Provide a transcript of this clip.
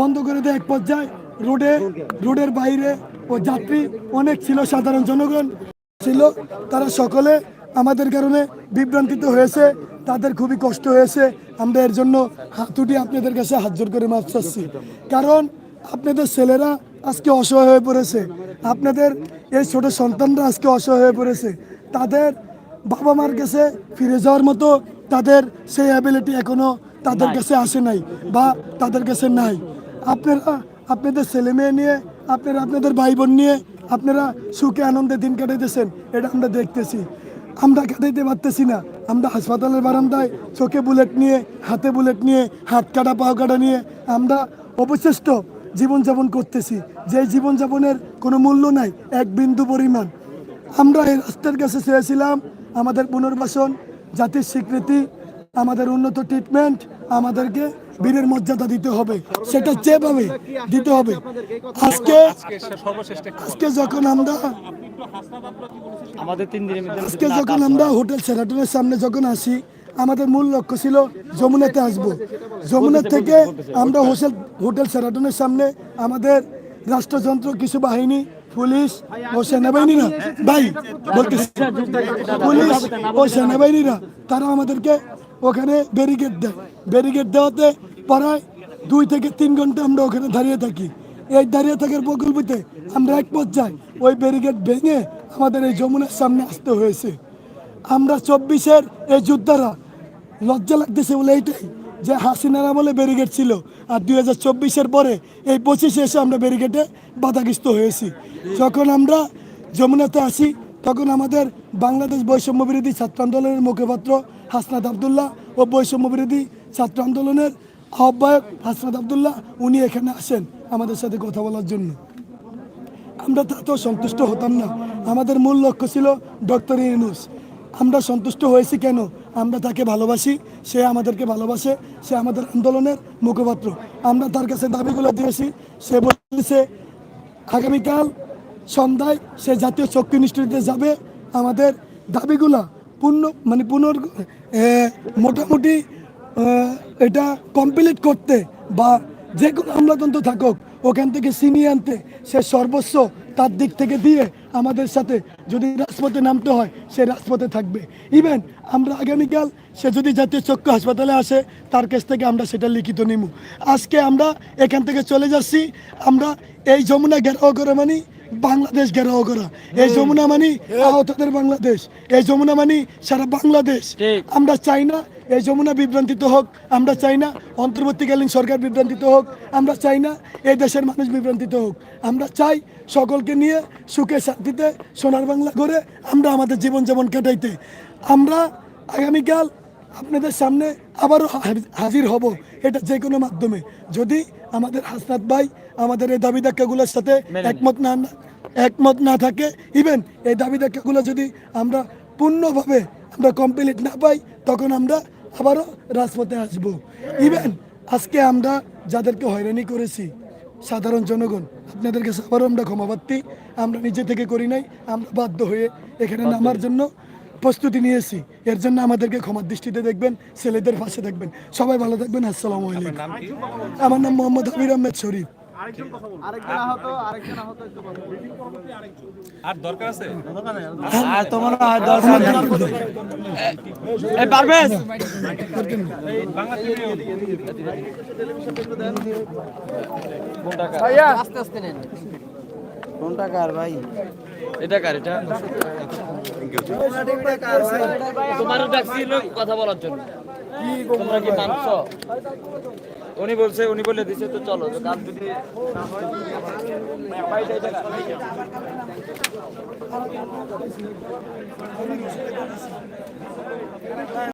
বন্ধ করে দেয় এক পর্যায়ে। রোডে রোডের বাইরে ও যাত্রী অনেক ছিল সাধারণ জনগণ ছিল। তারা সকলে আমাদের কারণে বিভ্রান্তিত হয়েছে। তাদের খুবই কষ্ট হয়েছে। আমরা এর জন্য হাতুটি আপনাদের কাছে হাত জোর করে মাপ চাচ্ছি। কারণ আপনাদের ছেলেরা আজকে অসহায় হয়ে পড়েছে। আপনাদের এই ছোট সন্তানরা আজকে অসহায় হয়ে পড়েছে। তাদের বাবা মার কাছে ফিরে যাওয়ার মতো তাদের সেই অ্যাবিলিটি এখনও তাদের কাছে আসে নাই বা তাদের কাছে নাই। আপনারা আপনাদের ছেলে মেয়ে নিয়ে, আপনারা আপনাদের ভাই বোন নিয়ে আপনারা সুখে আনন্দে দিন কাটাইতেছেন, এটা আমরা দেখতেছি। আমরা কাটাইতে পারতেছি না। আমরা হাসপাতালের বারান্দায় চোখে বুলেট নিয়ে, হাতে বুলেট নিয়ে, হাত কাটা, পাও কাটা নিয়ে আমরা অবশিষ্ট জীবনযাপন করতেছি। যে জীবনযাপনের কোনো মূল্য নাই, এক বিন্দু পরিমাণ। আমরা এই রাস্তার কাছে চেয়েছিলাম আমাদের পুনর্বাসন, জাতির স্বীকৃতি, আমাদের উন্নত ট্রিটমেন্ট আমাদেরকে বীরের মর্যাদা দিতে হবে সেটা যেভাবে দিতে হবে। আজকে আজকে যখন আমরা আমাদের তিন দিনের আজকে যখন আমরা হোটেল সেরাটনের সামনে যখন আসি আমাদের মূল লক্ষ্য ছিল যমুনাতে আসব। যমুনা থেকে আমরা হোটেল হোটেল সেরাটনের সামনে আমাদের রাষ্ট্রযন্ত্র কিছু বাহিনী পুলিশ ও সেনাবাহিনীরা ভাই বলতেছি। পুলিশ ও সেনাবাহিনীরা তারা আমাদেরকে ওখানে ব্যারিকেড দেয়। ব্যারিকেড দেওয়াতে প্রায় দুই থেকে তিন ঘণ্টা আমরা ওখানে দাঁড়িয়ে থাকি। এই দাঁড়িয়ে থাকার প্রকল্পতে আমরা এক পর্যায়ে ওই ব্যারিকেড ভেঙে আমাদের এই যমুনার সামনে আসতে হয়েছে। আমরা চব্বিশের এই যোদ্ধারা লজ্জা লাগতেছে বলে এইটাই যে হাসিনার আমলে ব্যারিকেড ছিল। আর দুই হাজার চব্বিশের পরে এই পঁচিশে এসে আমরা ব্যারিকেডে বাধাগ্রস্ত হয়েছি। যখন আমরা যমুনাতে আসি, তখন আমাদের বাংলাদেশ বৈষম্য বিরোধী ছাত্র আন্দোলনের মুখপাত্র হাসনাত আবদুল্লাহ ও বৈষম্য বিরোধী ছাত্র আন্দোলনের আহ্বায়ক হাসনাত আবদুল্লাহ, উনি এখানে আসেন আমাদের সাথে কথা বলার জন্য। আমরা তাতেও সন্তুষ্ট হতাম না। আমাদের মূল লক্ষ্য ছিল ডক্টর ইউনুস। আমরা সন্তুষ্ট হয়েছি কেন? আমরা তাকে ভালোবাসি, সে আমাদেরকে ভালোবাসে, সে আমাদের আন্দোলনের মুখপাত্র। আমরা তার কাছে দাবিগুলো দিয়েছি, সে বলেছে, আগামীকাল সন্ধ্যায় সে জাতীয় শক্তি ইনস্টিটিউটে যাবে। আমাদের দাবিগুলা পূর্ণ মানে পুনর মোটামুটি এটা কমপ্লিট করতে বা যে কোনো আমলাতন্ত্র থাকুক ওখান থেকে ছিনিয়ে আনতে সে সর্বস্ব তার দিক থেকে দিয়ে আমাদের সাথে যদি রাজপথে নামতে হয় সে রাজপথে থাকবে। ইভেন আমরা আগামীকাল সে যদি জাতীয় চক্ষু হাসপাতালে আসে তার কাছ থেকে আমরা সেটা লিখিত নিব আজকে আমরা এখান থেকে চলে যাচ্ছি। আমরা এই যমুনা ঘেরাও করে মানি বাংলাদেশ ঘেরাও করা। এই যমুনা মানি আহতদের বাংলাদেশ। এই যমুনা মানি সারা বাংলাদেশ। আমরা চাই না এই যমুনা বিভ্রান্তিত হোক আমরা চাই না অন্তর্বর্তীকালীন সরকার বিভ্রান্তিত হোক আমরা চাই না এই দেশের মানুষ বিভ্রান্তিত হোক। আমরা চাই সকলকে নিয়ে সুখে শান্তিতে সোনার বাংলা করে আমরা আমাদের জীবন জীবনযাপন কাটাইতে। আমরা আগামীকাল আপনাদের সামনে আবারও হাজির হব এটা যে কোনো মাধ্যমে। যদি আমাদের হাসনাত ভাই আমাদের এই দাবি ধাক্কাগুলোর সাথে একমত না একমত না থাকে ইভেন এই দাবি ধাক্কাগুলো যদি আমরা পূর্ণভাবে আমরা কমপ্লিট না পাই তখন আমরা আবারও রাজপথে আসব। ইভেন আজকে আমরা যাদেরকে হয়রানি করেছি সাধারণ জনগণ আপনাদেরকে আবারও আমরা ক্ষমাপ্রার্থী আমরা নিজে থেকে করি নাই আমরা বাধ্য হয়ে এখানে নামার জন্য প্রস্তুতি নিয়েছি। এর জন্য আমাদেরকে ক্ষমার দৃষ্টিতে দেখবেন ছেলেদের পাশে দেখবেন। সবাই ভালো থাকবেন আসসালামু আলাইকুম। আমার নাম মোহাম্মদ আমির আহমেদ শরীফ। আর দরকার আছে? আর তোমার আর দরকার এই পারভেজ! কোনটা কার ভাই? এটা কার এটা? তোমারও ডাকছি কথা বলার জন্য। তোমরা কি মানছ? উনি বলছে উনি বলে দিছে তো চলো তো যদি